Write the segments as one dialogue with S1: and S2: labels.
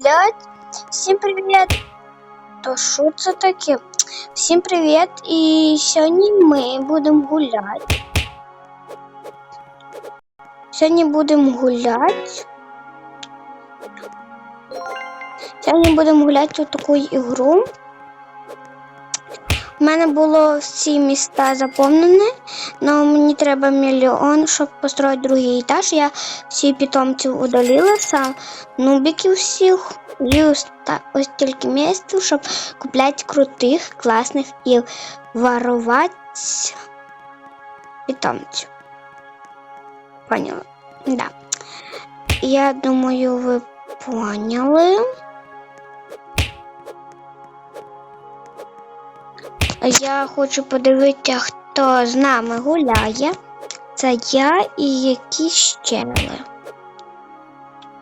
S1: Блять, Всем привет! То що це таке? Всім привіт! І сьогодні ми будемо гуляти. Сьогодні будемо гуляти. Сьогодні будемо гуляти у таку ігру. У мене було всі міста заповнені, але мені треба мільйон, щоб построїти другий етаж. Я всі питомців удалила, сам нубиків всіх. І ось, тільки місце, щоб купляти крутих, класних і ворувати питомців. Поняла? Да. Я думаю, ви поняли. Я хочу подивитися, хто з нами гуляє. Це я і якісь ченели.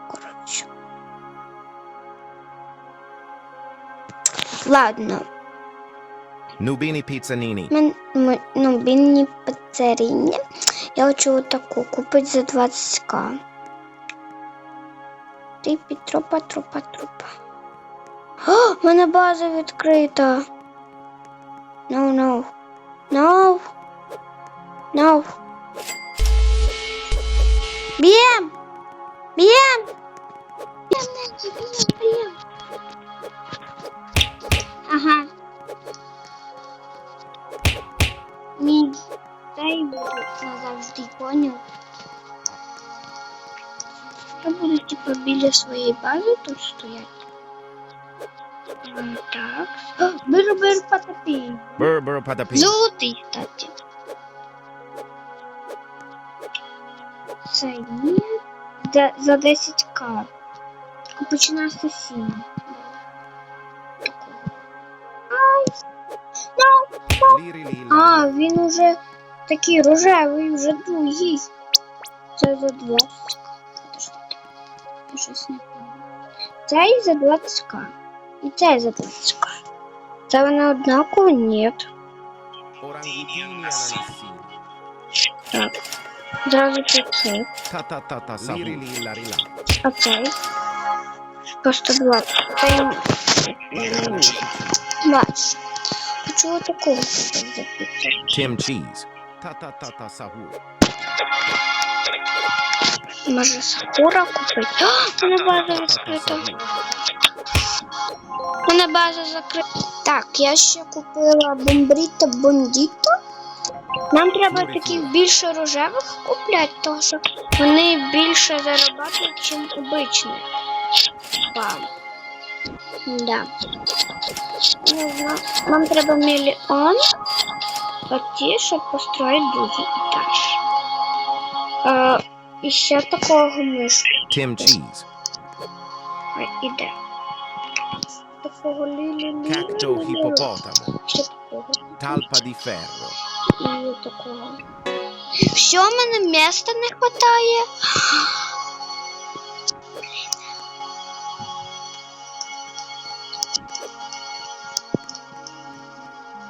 S1: Коротше. Ладно,
S2: Nubini Pizzanini.
S1: мен, ми, ну, бінні. Я хочу таку купити за 20к. Тріпі, тропа, тропа, тропа. О, в мене база відкрита. No, no. No. No. Б'єм! Б'єм! Б'єм, Ненці, б'єм, б'єм. Ага. Ні, дай назавжди поняв. Я буду типа біля своєї бази тут стояти. Так. Беру, беру потопи.
S2: Burr burr patapi.
S1: Золотий, кстати. Це ні. За, за 10к. Капучино асасіна. А, він уже такий рожевий, вже другий. Це за 20. Подождите. Я щось не пам'ятаю. Цей за 20к. І цей за 20к. Це вони однаково? Ні.
S2: Orangutini ananissini.
S1: Так. Зразу цей.
S2: Ta ta ta ta sa. Liri lila rila.
S1: А цей. По 120. Цей. м, Бач. Хочу такого запитати.
S2: Tim cheese. Ta ta ta ta sahu.
S1: Може сакура купити? О, мене база відкрита. Мене база закрита. Так, я ще купила бомбріта бондіто. Нам треба таких більше рожевих купляти, тому що вони більше зарабатують, ніж обичні. Бам. Да. Не знаю. Нам треба мільйон оті, щоб построїти другий етаж. Е, і ще такого мишку.
S2: Cheese.
S1: Ой, іде. Ще такого.
S2: Talpa di ferro.
S1: Все, мене міста не вистачає.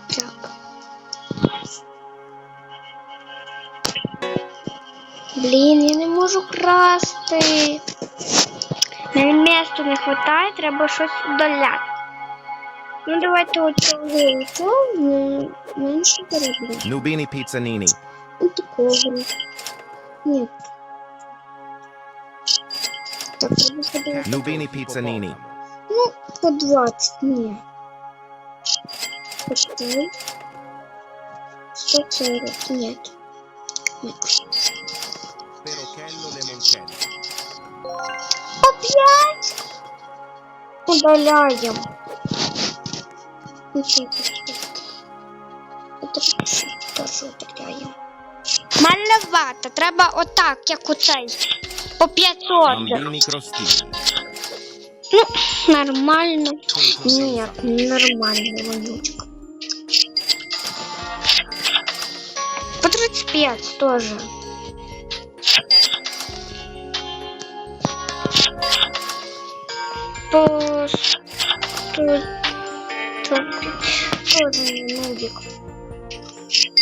S1: Так. Блін, я не можу красти. Мені місця не вистачає, треба щось удаляти. Ну, давайте оцього м, менше переберемо.
S2: Nubini Pizzanini.
S1: И такого. Нет. Так, треба подивитися.
S2: Nubini Pizzanini.
S1: Ну, по 20, ні. Почти. 140, нет. Нет.
S2: Perochello lemoncello.
S1: Опять? Удаляем. Это? Тоже удаляем. Малювати. Треба отак, як у цей. По 500. Ну, нормально. Нет, не нормально, вонючка. По 35 тоже. По 100... Тоже не нубик.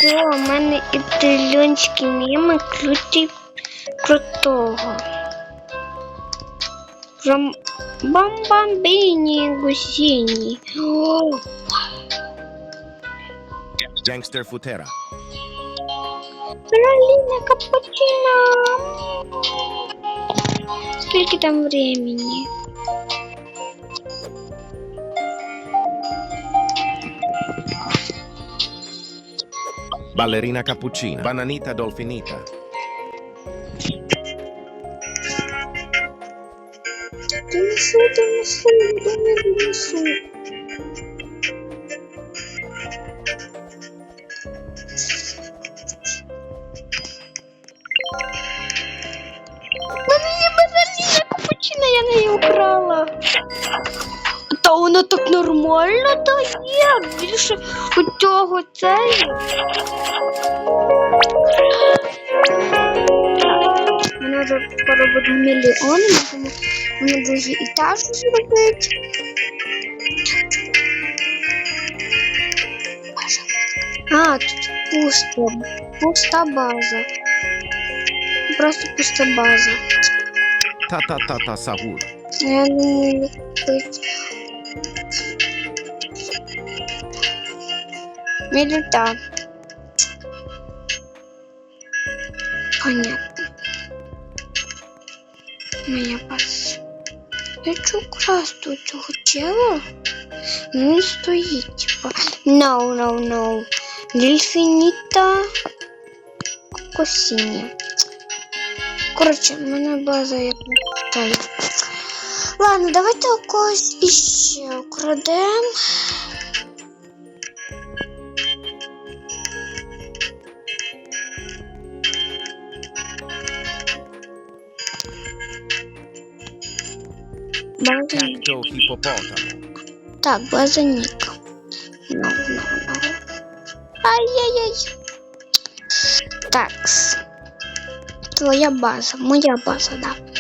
S1: О, у мене і трильйонські міми круті крутого. Прям Бамбамбіні гусіні. О,
S2: Gangster Futera.
S1: Праліна капучино. Скільки там времени?
S2: ballerina cappuccina, bananita dolfinita.
S1: Dolfo, dolfo, dolfo. Нормально дає. Більше у цього цей. Мене вже скоро буде мільйон, можемо на другий етаж зробити. А, тут пусто. Пуста база. Просто пуста база.
S2: Ta sahur.
S1: Я не Міліта. Понятно. Моя база. Я хочу красти цього тіла. Він стоїть, типа. No, no, no. Дельфініта. Косіні. Коротше, в мене база як не Ладно, давайте у когось іще украдем. База
S2: Cacto.
S1: Так, база Ніка. Ну, ну, ну. Ай-яй-яй. Такс. Твоя база, моя база, да.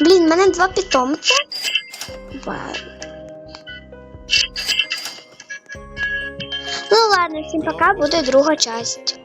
S1: Блін, в мене два питомця. Ну ладно, всім пока, буде друга часть.